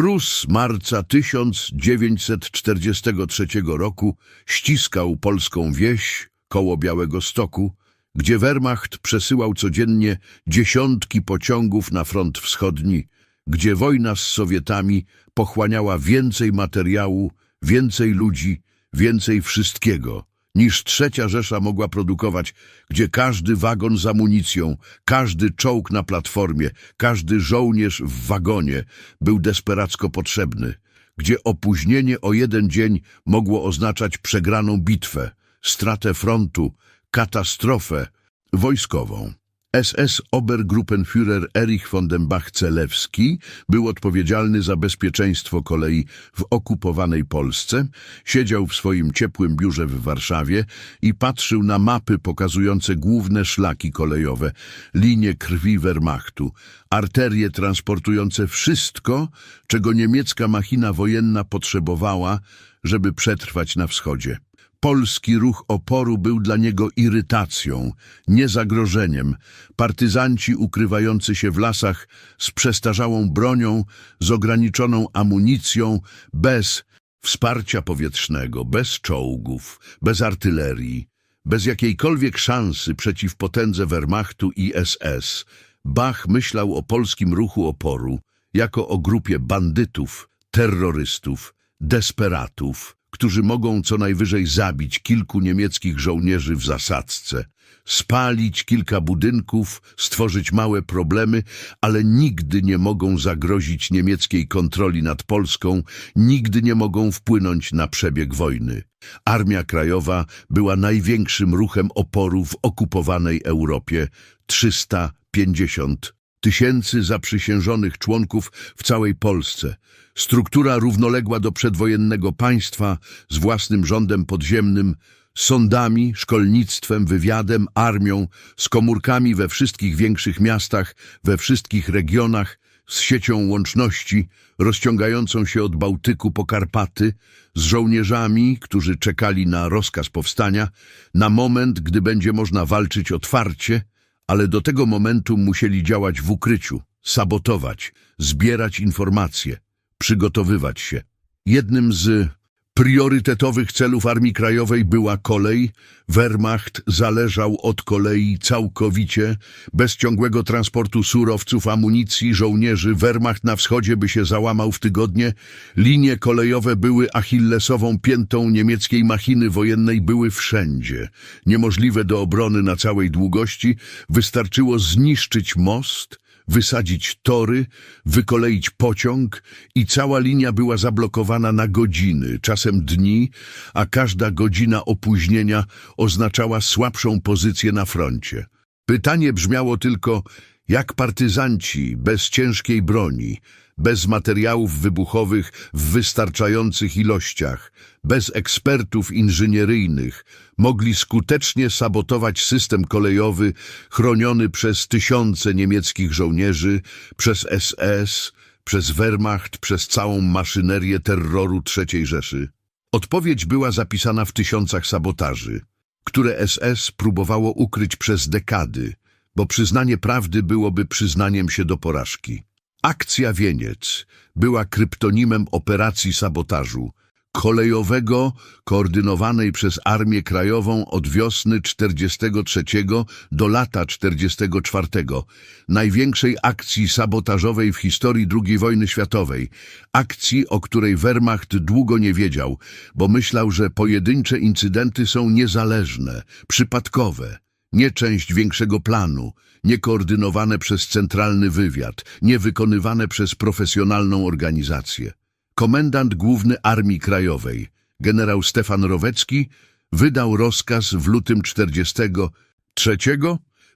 Mróz marca 1943 roku ściskał polską wieś koło Białego Stoku, gdzie Wehrmacht przesyłał codziennie dziesiątki pociągów na front wschodni, gdzie wojna z Sowietami pochłaniała więcej materiału, więcej ludzi, więcej wszystkiego, niż trzecia Rzesza mogła produkować, gdzie każdy wagon z amunicją, każdy czołg na platformie, każdy żołnierz w wagonie był desperacko potrzebny, gdzie opóźnienie o jeden dzień mogło oznaczać przegraną bitwę, stratę frontu, katastrofę wojskową. SS Obergruppenführer Erich von den Bach-Celewski był odpowiedzialny za bezpieczeństwo kolei w okupowanej Polsce, siedział w swoim ciepłym biurze w Warszawie i patrzył na mapy pokazujące główne szlaki kolejowe, linie krwi Wehrmachtu, arterie transportujące wszystko, czego niemiecka machina wojenna potrzebowała, żeby przetrwać na wschodzie. Polski ruch oporu był dla niego irytacją, nie zagrożeniem. Partyzanci ukrywający się w lasach z przestarzałą bronią, z ograniczoną amunicją, bez wsparcia powietrznego, bez czołgów, bez artylerii, bez jakiejkolwiek szansy przeciw potędze Wehrmachtu i SS. Bach myślał o polskim ruchu oporu jako o grupie bandytów, terrorystów, desperatów, którzy mogą co najwyżej zabić kilku niemieckich żołnierzy w zasadzce, spalić kilka budynków, stworzyć małe problemy, ale nigdy nie mogą zagrozić niemieckiej kontroli nad Polską, nigdy nie mogą wpłynąć na przebieg wojny. Armia Krajowa była największym ruchem oporu w okupowanej Europie 350 tysięcy zaprzysiężonych członków w całej Polsce. Struktura równoległa do przedwojennego państwa z własnym rządem podziemnym, sądami, szkolnictwem, wywiadem, armią, z komórkami we wszystkich większych miastach, we wszystkich regionach, z siecią łączności rozciągającą się od Bałtyku po Karpaty, z żołnierzami, którzy czekali na rozkaz powstania, na moment, gdy będzie można walczyć otwarcie, ale do tego momentu musieli działać w ukryciu, sabotować, zbierać informacje, przygotowywać się. Jednym z priorytetowych celów Armii Krajowej była kolej. Wehrmacht zależał od kolei całkowicie. Bez ciągłego transportu surowców, amunicji, żołnierzy Wehrmacht na wschodzie by się załamał w tygodnie. Linie kolejowe były achillesową piętą niemieckiej machiny wojennej, były wszędzie. Niemożliwe do obrony na całej długości. Wystarczyło zniszczyć most, wysadzić tory, wykoleić pociąg i cała linia była zablokowana na godziny, czasem dni, a każda godzina opóźnienia oznaczała słabszą pozycję na froncie. Pytanie brzmiało tylko, jak partyzanci bez ciężkiej broni, bez materiałów wybuchowych w wystarczających ilościach, bez ekspertów inżynieryjnych, mogli skutecznie sabotować system kolejowy chroniony przez tysiące niemieckich żołnierzy, przez SS, przez Wehrmacht, przez całą maszynerię terroru III Rzeszy. Odpowiedź była zapisana w tysiącach sabotaży, które SS próbowało ukryć przez dekady, bo przyznanie prawdy byłoby przyznaniem się do porażki. Akcja Wieniec była kryptonimem operacji sabotażu kolejowego koordynowanej przez Armię Krajową od wiosny 43 do lata 44, największej akcji sabotażowej w historii II wojny światowej, akcji, o której Wehrmacht długo nie wiedział, bo myślał, że pojedyncze incydenty są niezależne, przypadkowe, nie część większego planu, nie koordynowane przez centralny wywiad, nie wykonywane przez profesjonalną organizację. Komendant Główny Armii Krajowej, generał Stefan Rowecki, wydał rozkaz w lutym 43.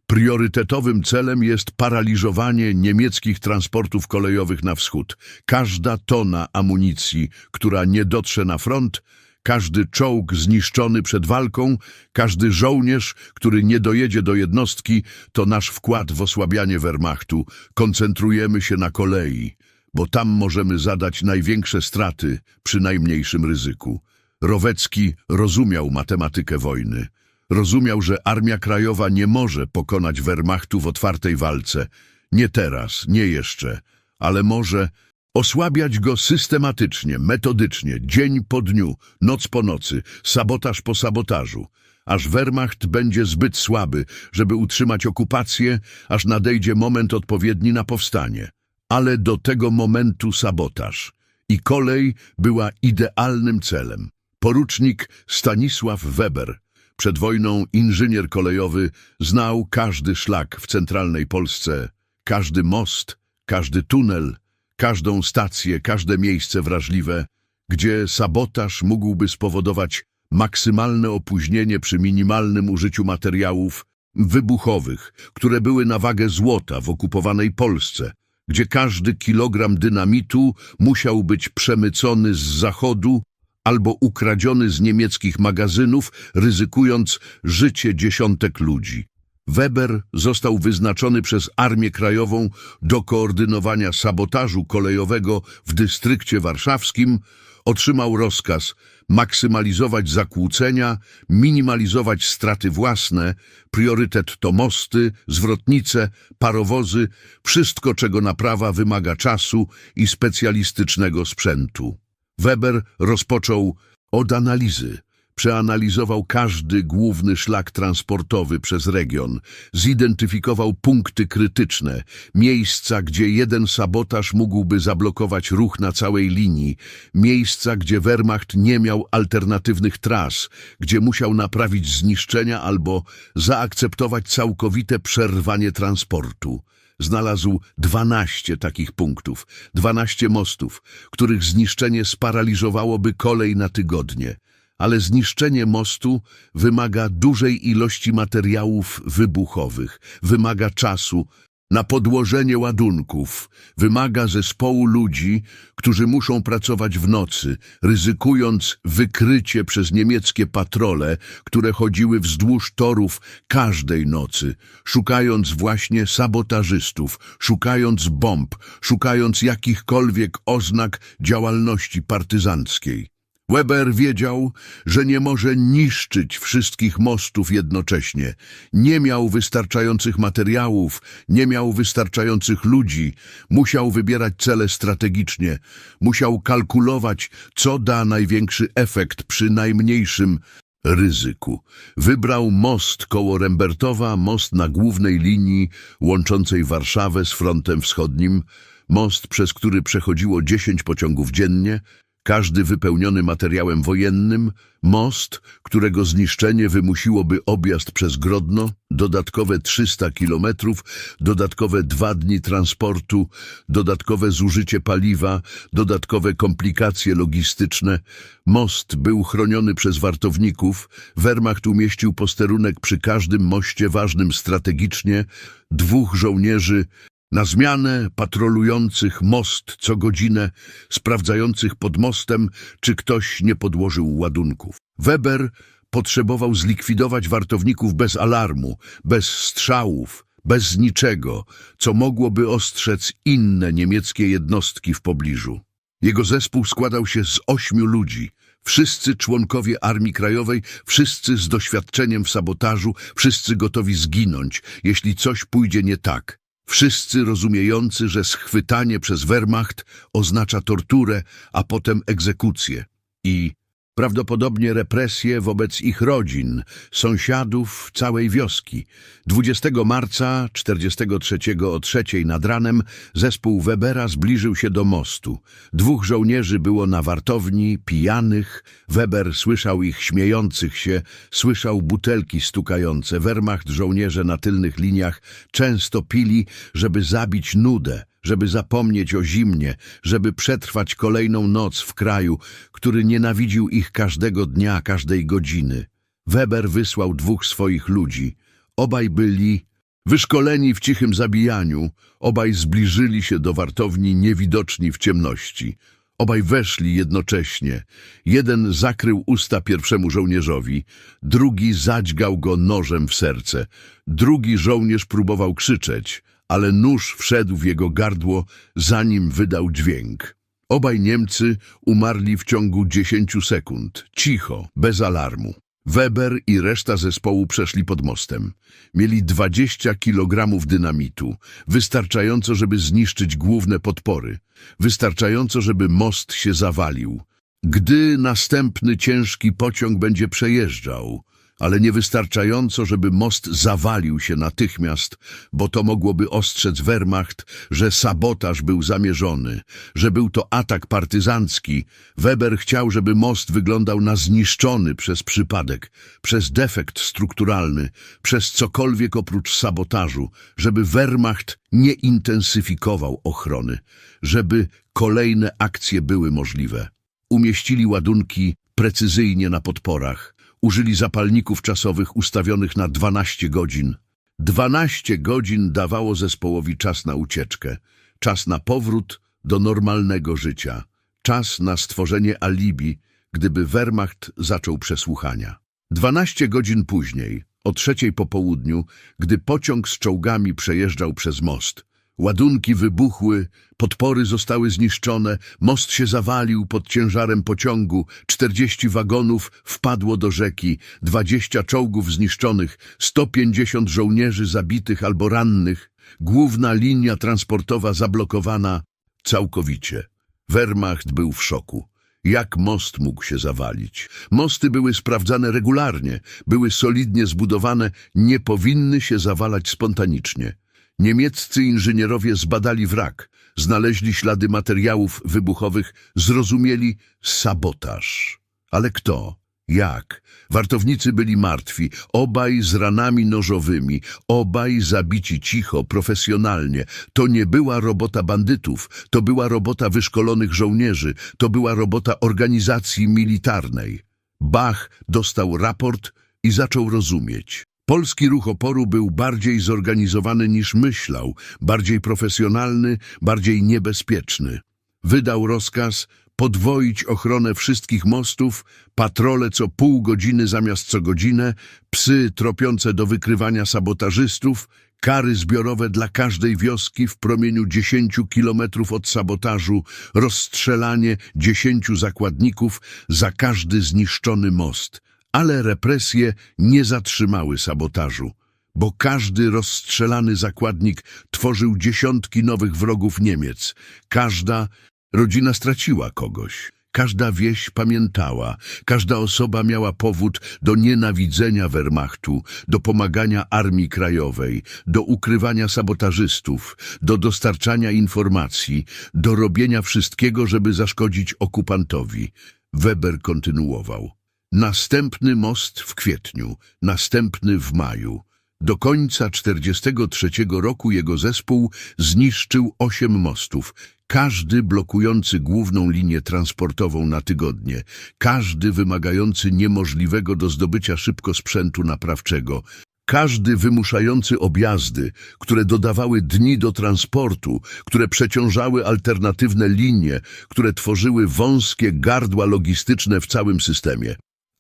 Priorytetowym celem jest paraliżowanie niemieckich transportów kolejowych na wschód. Każda tona amunicji, która nie dotrze na front, każdy czołg zniszczony przed walką, każdy żołnierz, który nie dojedzie do jednostki, to nasz wkład w osłabianie Wehrmachtu. Koncentrujemy się na kolei, bo tam możemy zadać największe straty przy najmniejszym ryzyku. Rowecki rozumiał matematykę wojny. Rozumiał, że Armia Krajowa nie może pokonać Wehrmachtu w otwartej walce. Nie teraz, nie jeszcze, ale może Osłabiać go systematycznie, metodycznie, dzień po dniu, noc po nocy, sabotaż po sabotażu, aż Wehrmacht będzie zbyt słaby, żeby utrzymać okupację, aż nadejdzie moment odpowiedni na powstanie. Ale do tego momentu sabotaż. I kolej była idealnym celem. Porucznik Stanisław Weber, przed wojną inżynier kolejowy, znał każdy szlak w centralnej Polsce, każdy most, każdy tunel, każdą stację, każde miejsce wrażliwe, gdzie sabotaż mógłby spowodować maksymalne opóźnienie przy minimalnym użyciu materiałów wybuchowych, które były na wagę złota w okupowanej Polsce, gdzie każdy kilogram dynamitu musiał być przemycony z zachodu albo ukradziony z niemieckich magazynów, ryzykując życie dziesiątek ludzi. Weber został wyznaczony przez Armię Krajową do koordynowania sabotażu kolejowego w dystrykcie warszawskim, otrzymał rozkaz maksymalizować zakłócenia, minimalizować straty własne, priorytet to mosty, zwrotnice, parowozy, wszystko czego naprawa wymaga czasu i specjalistycznego sprzętu. Weber rozpoczął od analizy. Przeanalizował każdy główny szlak transportowy przez region, zidentyfikował punkty krytyczne, miejsca, gdzie jeden sabotaż mógłby zablokować ruch na całej linii, miejsca, gdzie Wehrmacht nie miał alternatywnych tras, gdzie musiał naprawić zniszczenia albo zaakceptować całkowite przerwanie transportu. Znalazł 12 takich punktów, 12 mostów, których zniszczenie sparaliżowałoby kolej na tygodnie. Ale zniszczenie mostu wymaga dużej ilości materiałów wybuchowych, wymaga czasu na podłożenie ładunków, wymaga zespołu ludzi, którzy muszą pracować w nocy, ryzykując wykrycie przez niemieckie patrole, które chodziły wzdłuż torów każdej nocy, szukając właśnie sabotażystów, szukając bomb, szukając jakichkolwiek oznak działalności partyzanckiej. Weber wiedział, że nie może niszczyć wszystkich mostów jednocześnie. Nie miał wystarczających materiałów, nie miał wystarczających ludzi. Musiał wybierać cele strategicznie. Musiał kalkulować, co da największy efekt przy najmniejszym ryzyku. Wybrał most koło Rembertowa, most na głównej linii łączącej Warszawę z frontem wschodnim, most, przez który przechodziło 10 pociągów dziennie, każdy wypełniony materiałem wojennym, most, którego zniszczenie wymusiłoby objazd przez Grodno, dodatkowe 300 kilometrów, dodatkowe dwa dni transportu, dodatkowe zużycie paliwa, dodatkowe komplikacje logistyczne. Most był chroniony przez wartowników, Wehrmacht umieścił posterunek przy każdym moście ważnym strategicznie, dwóch żołnierzy na zmianę patrolujących most co godzinę, sprawdzających pod mostem, czy ktoś nie podłożył ładunków. Weber potrzebował zlikwidować wartowników bez alarmu, bez strzałów, bez niczego, co mogłoby ostrzec inne niemieckie jednostki w pobliżu. Jego zespół składał się z ośmiu ludzi, wszyscy członkowie Armii Krajowej, wszyscy z doświadczeniem w sabotażu, wszyscy gotowi zginąć, jeśli coś pójdzie nie tak. Wszyscy rozumiejący, że schwytanie przez Wehrmacht oznacza torturę, a potem egzekucję i prawdopodobnie represje wobec ich rodzin, sąsiadów, całej wioski. 20 marca 43 o trzeciej nad ranem zespół Webera zbliżył się do mostu. Dwóch żołnierzy było na wartowni, pijanych. Weber słyszał ich śmiejących się, słyszał butelki stukające. Wehrmacht żołnierze na tylnych liniach często pili, żeby zabić nudę żeby zapomnieć o zimnie, żeby przetrwać kolejną noc w kraju, który nienawidził ich każdego dnia, każdej godziny. Weber wysłał dwóch swoich ludzi. Obaj byli wyszkoleni w cichym zabijaniu, obaj zbliżyli się do wartowni niewidoczni w ciemności. Obaj weszli jednocześnie. Jeden zakrył usta pierwszemu żołnierzowi, drugi zadźgał go nożem w serce. Drugi żołnierz próbował krzyczeć, ale nóż wszedł w jego gardło, zanim wydał dźwięk. Obaj Niemcy umarli w ciągu dziesięciu sekund, cicho, bez alarmu. Weber i reszta zespołu przeszli pod mostem. Mieli 20 kilogramów dynamitu, wystarczająco, żeby zniszczyć główne podpory, wystarczająco, żeby most się zawalił. Gdy następny ciężki pociąg będzie przejeżdżał, ale niewystarczająco, żeby most zawalił się natychmiast, bo to mogłoby ostrzec Wehrmacht, że sabotaż był zamierzony, że był to atak partyzancki. Weber chciał, żeby most wyglądał na zniszczony przez przypadek, przez defekt strukturalny, przez cokolwiek oprócz sabotażu, żeby Wehrmacht nie intensyfikował ochrony, żeby kolejne akcje były możliwe. Umieścili ładunki precyzyjnie na podporach, użyli zapalników czasowych ustawionych na 12 godzin. 12 godzin dawało zespołowi czas na ucieczkę, czas na powrót do normalnego życia, czas na stworzenie alibi, gdyby Wehrmacht zaczął przesłuchania. 12 godzin później, o trzeciej po południu, gdy pociąg z czołgami przejeżdżał przez most, ładunki wybuchły, podpory zostały zniszczone, most się zawalił pod ciężarem pociągu, 40 wagonów wpadło do rzeki, 20 czołgów zniszczonych, 150 żołnierzy zabitych albo rannych, główna linia transportowa zablokowana całkowicie. Wehrmacht był w szoku. Jak most mógł się zawalić? Mosty były sprawdzane regularnie, były solidnie zbudowane, nie powinny się zawalać spontanicznie. Niemieccy inżynierowie zbadali wrak, znaleźli ślady materiałów wybuchowych, zrozumieli sabotaż. Ale kto? Jak? Wartownicy byli martwi, obaj z ranami nożowymi, obaj zabici cicho, profesjonalnie. To nie była robota bandytów, to była robota wyszkolonych żołnierzy, to była robota organizacji militarnej. Bach dostał raport i zaczął rozumieć. Polski ruch oporu był bardziej zorganizowany niż myślał, bardziej profesjonalny, bardziej niebezpieczny. Wydał rozkaz podwoić ochronę wszystkich mostów, patrole co pół godziny zamiast co godzinę, psy tropiące do wykrywania sabotażystów, kary zbiorowe dla każdej wioski w promieniu 10 kilometrów od sabotażu, rozstrzelanie 10 zakładników za każdy zniszczony most. Ale represje nie zatrzymały sabotażu, bo każdy rozstrzelany zakładnik tworzył dziesiątki nowych wrogów Niemiec. Każda rodzina straciła kogoś. Każda wieś pamiętała, każda osoba miała powód do nienawidzenia Wehrmachtu, do pomagania Armii Krajowej, do ukrywania sabotażystów, do dostarczania informacji, do robienia wszystkiego, żeby zaszkodzić okupantowi. Weber kontynuował. Następny most w kwietniu, następny w maju. Do końca 43 roku jego zespół zniszczył osiem mostów, każdy blokujący główną linię transportową na tygodnie, każdy wymagający niemożliwego do zdobycia szybko sprzętu naprawczego, każdy wymuszający objazdy, które dodawały dni do transportu, które przeciążały alternatywne linie, które tworzyły wąskie gardła logistyczne w całym systemie.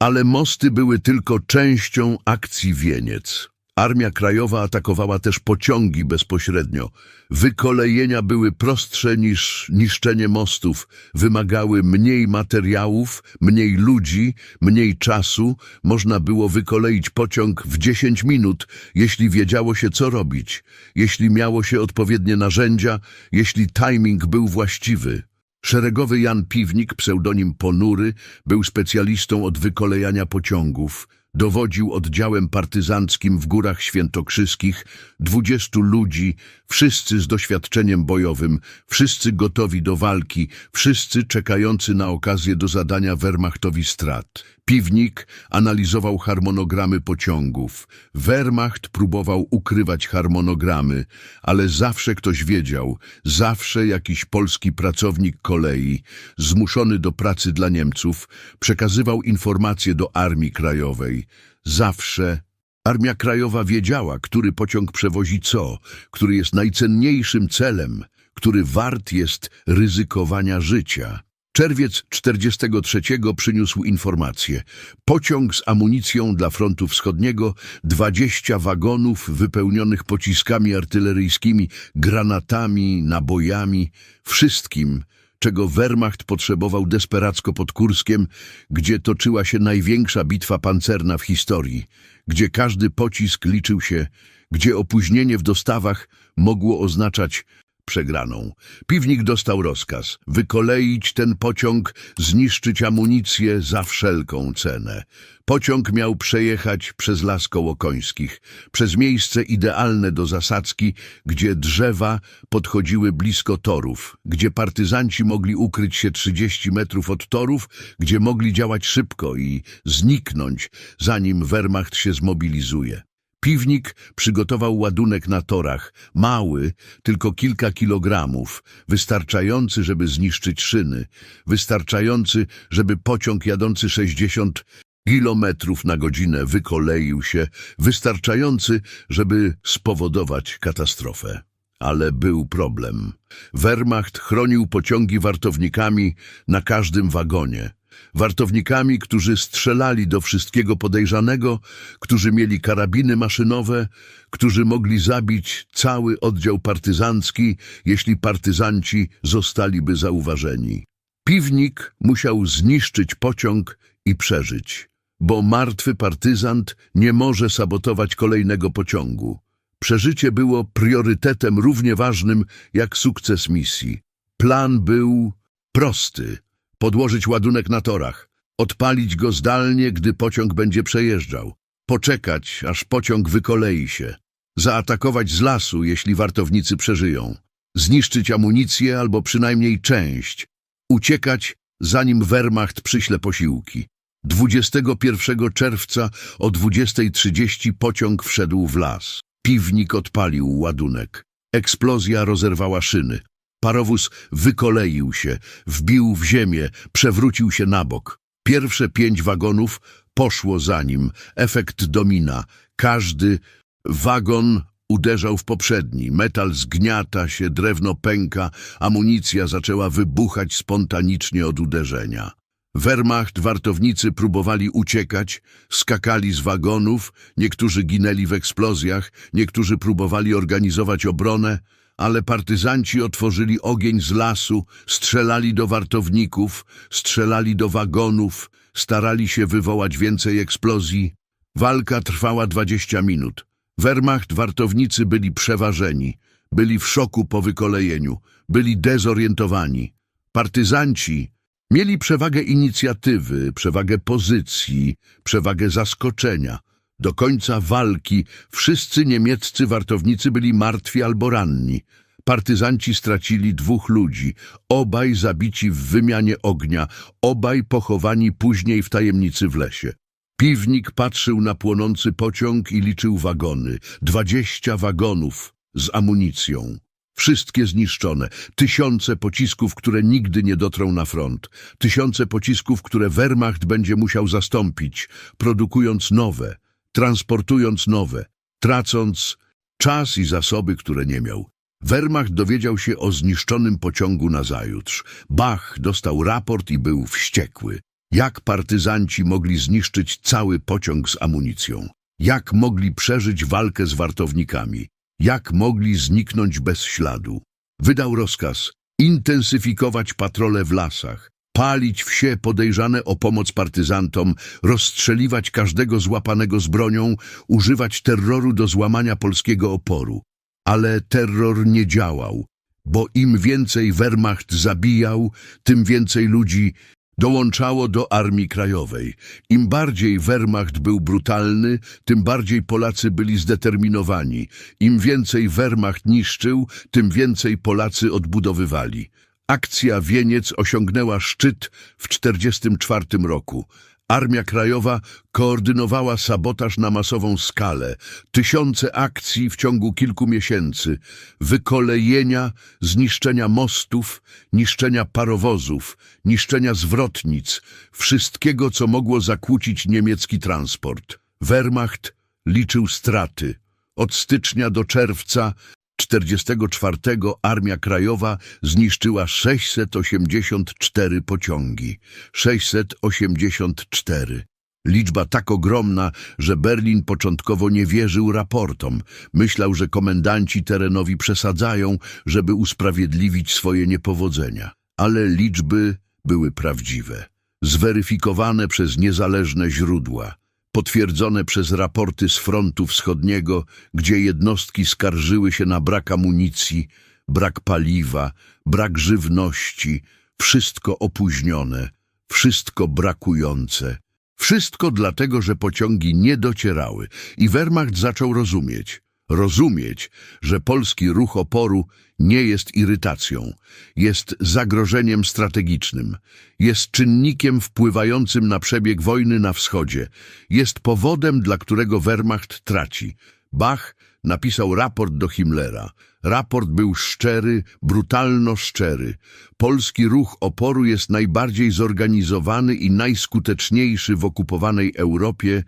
Ale mosty były tylko częścią akcji Wieniec. Armia Krajowa atakowała też pociągi bezpośrednio. Wykolejenia były prostsze niż niszczenie mostów, wymagały mniej materiałów, mniej ludzi, mniej czasu. Można było wykoleić pociąg w 10 minut, jeśli wiedziało się co robić, jeśli miało się odpowiednie narzędzia, jeśli timing był właściwy. Szeregowy Jan Piwnik, pseudonim Ponury, był specjalistą od wykolejania pociągów. Dowodził oddziałem partyzanckim w Górach Świętokrzyskich, dwudziestu ludzi, wszyscy z doświadczeniem bojowym, wszyscy gotowi do walki, wszyscy czekający na okazję do zadania Wehrmachtowi strat. Piwnik analizował harmonogramy pociągów. Wehrmacht próbował ukrywać harmonogramy, ale zawsze ktoś wiedział, zawsze jakiś polski pracownik kolei, zmuszony do pracy dla Niemców, przekazywał informacje do Armii Krajowej. Zawsze Armia Krajowa wiedziała, który pociąg przewozi co, który jest najcenniejszym celem, który wart jest ryzykowania życia. Czerwiec 43 przyniósł informację. Pociąg z amunicją dla frontu wschodniego, 20 wagonów wypełnionych pociskami artyleryjskimi, granatami, nabojami, wszystkim, czego Wehrmacht potrzebował desperacko pod Kurskiem, gdzie toczyła się największa bitwa pancerna w historii, gdzie każdy pocisk liczył się, gdzie opóźnienie w dostawach mogło oznaczać przegraną. Piwnik dostał rozkaz wykoleić ten pociąg, zniszczyć amunicję za wszelką cenę. Pociąg miał przejechać przez las kołokońskich, przez miejsce idealne do zasadzki, gdzie drzewa podchodziły blisko torów, gdzie partyzanci mogli ukryć się 30 metrów od torów, gdzie mogli działać szybko i zniknąć, zanim Wehrmacht się zmobilizuje. Piwnik przygotował ładunek na torach, mały, tylko kilka kilogramów, wystarczający, żeby zniszczyć szyny, wystarczający, żeby pociąg jadący 60 kilometrów na godzinę wykoleił się, wystarczający, żeby spowodować katastrofę. Ale był problem. Wehrmacht chronił pociągi wartownikami na każdym wagonie. Wartownikami, którzy strzelali do wszystkiego podejrzanego, którzy mieli karabiny maszynowe, którzy mogli zabić cały oddział partyzancki, jeśli partyzanci zostaliby zauważeni. Piwnik musiał zniszczyć pociąg i przeżyć, bo martwy partyzant nie może sabotować kolejnego pociągu. Przeżycie było priorytetem równie ważnym jak sukces misji. Plan był prosty. Podłożyć ładunek na torach, odpalić go zdalnie, gdy pociąg będzie przejeżdżał, poczekać, aż pociąg wykolei się, zaatakować z lasu, jeśli wartownicy przeżyją, zniszczyć amunicję albo przynajmniej część, uciekać, zanim Wehrmacht przyśle posiłki. 21 czerwca o 20.30 pociąg wszedł w las. Piwnik odpalił ładunek. Eksplozja rozerwała szyny. Parowóz wykoleił się, wbił w ziemię, przewrócił się na bok. Pierwsze pięć wagonów poszło za nim. Efekt domina. Każdy wagon uderzał w poprzedni. Metal zgniata się, drewno pęka, amunicja zaczęła wybuchać spontanicznie od uderzenia. Wehrmacht, wartownicy próbowali uciekać, skakali z wagonów, niektórzy ginęli w eksplozjach, niektórzy próbowali organizować obronę, ale partyzanci otworzyli ogień z lasu, strzelali do wartowników, strzelali do wagonów, starali się wywołać więcej eksplozji. Walka trwała 20 minut. Wehrmacht, wartownicy byli przeważeni, byli w szoku po wykolejeniu, byli dezorientowani. Partyzanci mieli przewagę inicjatywy, przewagę pozycji, przewagę zaskoczenia. Do końca walki wszyscy niemieccy wartownicy byli martwi albo ranni. Partyzanci stracili dwóch ludzi, obaj zabici w wymianie ognia, obaj pochowani później w tajemnicy w lesie. Piwnik patrzył na płonący pociąg i liczył wagony. Dwadzieścia wagonów z amunicją. Wszystkie zniszczone. Tysiące pocisków, które nigdy nie dotrą na front. Tysiące pocisków, które Wehrmacht będzie musiał zastąpić, produkując nowe, transportując nowe, tracąc czas i zasoby, które nie miał. Wehrmacht dowiedział się o zniszczonym pociągu nazajutrz. Bach dostał raport i był wściekły. Jak partyzanci mogli zniszczyć cały pociąg z amunicją? Jak mogli przeżyć walkę z wartownikami? Jak mogli zniknąć bez śladu? Wydał rozkaz intensyfikować patrole w lasach, palić wsie podejrzane o pomoc partyzantom, rozstrzeliwać każdego złapanego z bronią, używać terroru do złamania polskiego oporu. Ale terror nie działał, bo im więcej Wehrmacht zabijał, tym więcej ludzi dołączało do Armii Krajowej. Im bardziej Wehrmacht był brutalny, tym bardziej Polacy byli zdeterminowani. Im więcej Wehrmacht niszczył, tym więcej Polacy odbudowywali. Akcja Wieniec osiągnęła szczyt w 1944 roku. Armia Krajowa koordynowała sabotaż na masową skalę, tysiące akcji w ciągu kilku miesięcy, wykolejenia, zniszczenia mostów, niszczenia parowozów, niszczenia zwrotnic, wszystkiego, co mogło zakłócić niemiecki transport. Wehrmacht liczył straty. Od stycznia do czerwca 44 Armia Krajowa zniszczyła 684 pociągi. 684. Liczba tak ogromna, że Berlin początkowo nie wierzył raportom. Myślał, że komendanci terenowi przesadzają, żeby usprawiedliwić swoje niepowodzenia. ale liczby były prawdziwe, zweryfikowane przez niezależne źródła, potwierdzone przez raporty z frontu wschodniego, gdzie jednostki skarżyły się na brak amunicji, brak paliwa, brak żywności, wszystko opóźnione, wszystko brakujące. Wszystko dlatego, że pociągi nie docierały i Wehrmacht zaczął rozumieć, rozumieć, że polski ruch oporu nie jest irytacją, jest zagrożeniem strategicznym, jest czynnikiem wpływającym na przebieg wojny na wschodzie, jest powodem, dla którego Wehrmacht traci. Bach napisał raport do Himmlera. Raport był szczery, brutalno szczery. Polski ruch oporu jest najbardziej zorganizowany i najskuteczniejszy w okupowanej Europie.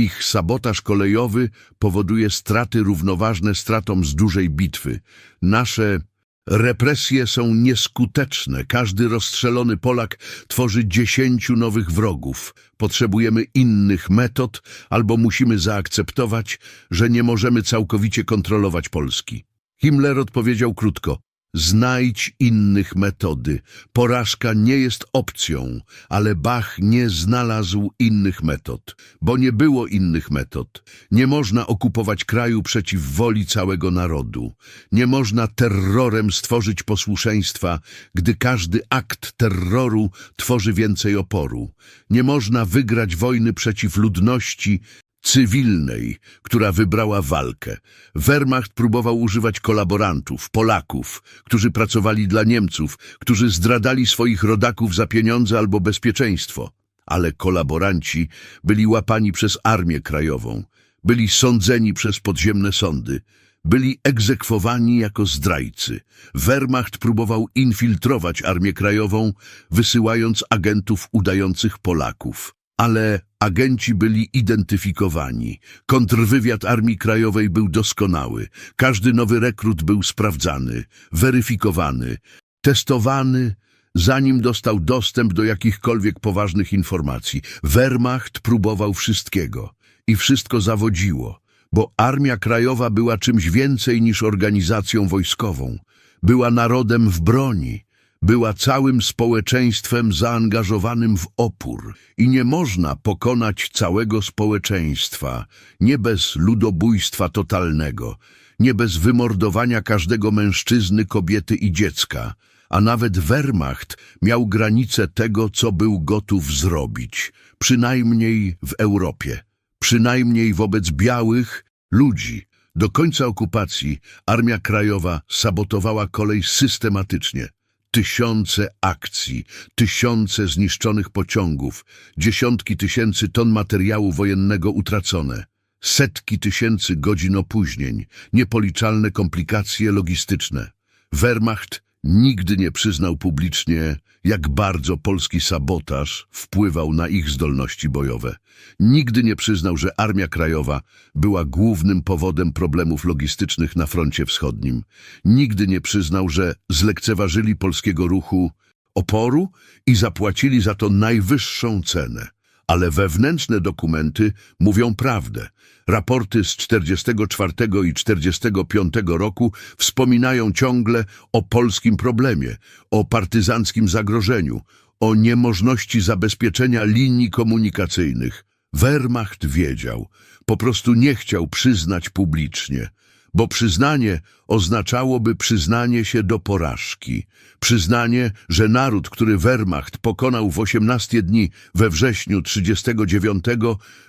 Ich sabotaż kolejowy powoduje straty równoważne stratom z dużej bitwy. Nasze represje są nieskuteczne. Każdy rozstrzelony Polak tworzy dziesięciu nowych wrogów. Potrzebujemy innych metod albo musimy zaakceptować, że nie możemy całkowicie kontrolować Polski. Himmler odpowiedział krótko. Znajdź innych metody. Porażka nie jest opcją, ale Bach nie znalazł innych metod, bo nie było innych metod. Nie można okupować kraju przeciw woli całego narodu. Nie można terrorem stworzyć posłuszeństwa, gdy każdy akt terroru tworzy więcej oporu. Nie można wygrać wojny przeciw ludności, cywilnej, która wybrała walkę. Wehrmacht próbował używać kolaborantów, Polaków, którzy pracowali dla Niemców, którzy zdradali swoich rodaków za pieniądze albo bezpieczeństwo. Ale kolaboranci byli łapani przez Armię Krajową, byli sądzeni przez podziemne sądy, byli egzekwowani jako zdrajcy. Wehrmacht próbował infiltrować Armię Krajową, wysyłając agentów udających Polaków. Ale agenci byli identyfikowani. Kontrwywiad Armii Krajowej był doskonały. Każdy nowy rekrut był sprawdzany, weryfikowany, testowany, zanim dostał dostęp do jakichkolwiek poważnych informacji. Wehrmacht próbował wszystkiego i wszystko zawodziło, bo Armia Krajowa była czymś więcej niż organizacją wojskową. Była narodem w broni, była całym społeczeństwem zaangażowanym w opór i nie można pokonać całego społeczeństwa, nie bez ludobójstwa totalnego, nie bez wymordowania każdego mężczyzny, kobiety i dziecka, a nawet Wehrmacht miał granice tego, co był gotów zrobić, przynajmniej w Europie, przynajmniej wobec białych ludzi. Do końca okupacji Armia Krajowa sabotowała kolej systematycznie. Tysiące akcji, tysiące zniszczonych pociągów, dziesiątki tysięcy ton materiału wojennego utracone, setki tysięcy godzin opóźnień, niepoliczalne komplikacje logistyczne. Wehrmacht nigdy nie przyznał publicznie, jak bardzo polski sabotaż wpływał na ich zdolności bojowe. Nigdy nie przyznał, że Armia Krajowa była głównym powodem problemów logistycznych na froncie wschodnim. Nigdy nie przyznał, że zlekceważyli polskiego ruchu oporu i zapłacili za to najwyższą cenę. Ale wewnętrzne dokumenty mówią prawdę. Raporty z 44 i 45 roku wspominają ciągle o polskim problemie, o partyzanckim zagrożeniu, o niemożności zabezpieczenia linii komunikacyjnych. Wehrmacht wiedział, po prostu nie chciał przyznać publicznie, bo przyznanie oznaczałoby przyznanie się do porażki. Przyznanie, że naród, który Wehrmacht pokonał w 18 dni we wrześniu 39,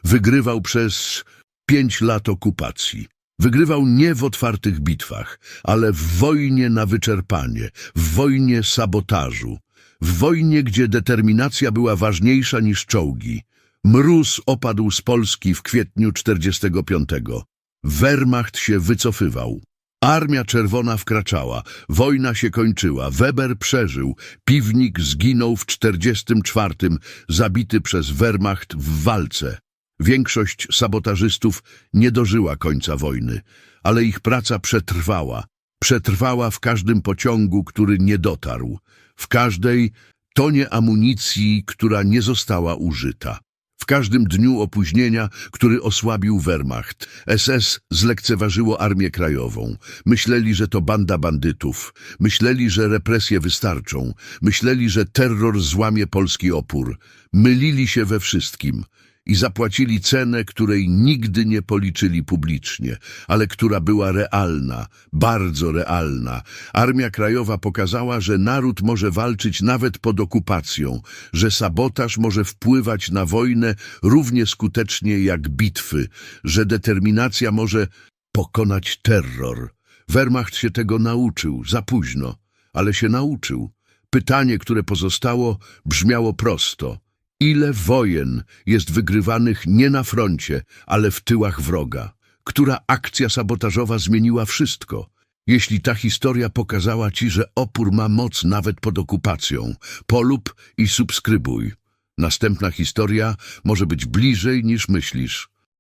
wygrywał przez pięć lat okupacji. Wygrywał nie w otwartych bitwach, ale w wojnie na wyczerpanie, w wojnie sabotażu, w wojnie, gdzie determinacja była ważniejsza niż czołgi. Mróz opadł z Polski w kwietniu 45. Wehrmacht się wycofywał. Armia Czerwona wkraczała, wojna się kończyła, Weber przeżył, Piwnik zginął w 44, zabity przez Wehrmacht w walce. Większość sabotażystów nie dożyła końca wojny, ale ich praca przetrwała. Przetrwała w każdym pociągu, który nie dotarł, w każdej tonie amunicji, która nie została użyta, W każdym dniu opóźnienia, który osłabił Wehrmacht, SS zlekceważyło Armię Krajową. Myśleli, że to banda bandytów. Myśleli, że represje wystarczą. Myśleli, że terror złamie polski opór. Mylili się we wszystkim i zapłacili cenę, której nigdy nie policzyli publicznie, ale która była realna, bardzo realna. Armia Krajowa pokazała, że naród może walczyć nawet pod okupacją, że sabotaż może wpływać na wojnę równie skutecznie jak bitwy, że determinacja może pokonać terror. Wehrmacht się tego nauczył, za późno, ale się nauczył. Pytanie, które pozostało, brzmiało prosto. Ile wojen jest wygrywanych nie na froncie, ale w tyłach wroga? Która akcja sabotażowa zmieniła wszystko? Jeśli ta historia pokazała ci, że opór ma moc nawet pod okupacją, polub i subskrybuj. Następna historia może być bliżej niż myślisz.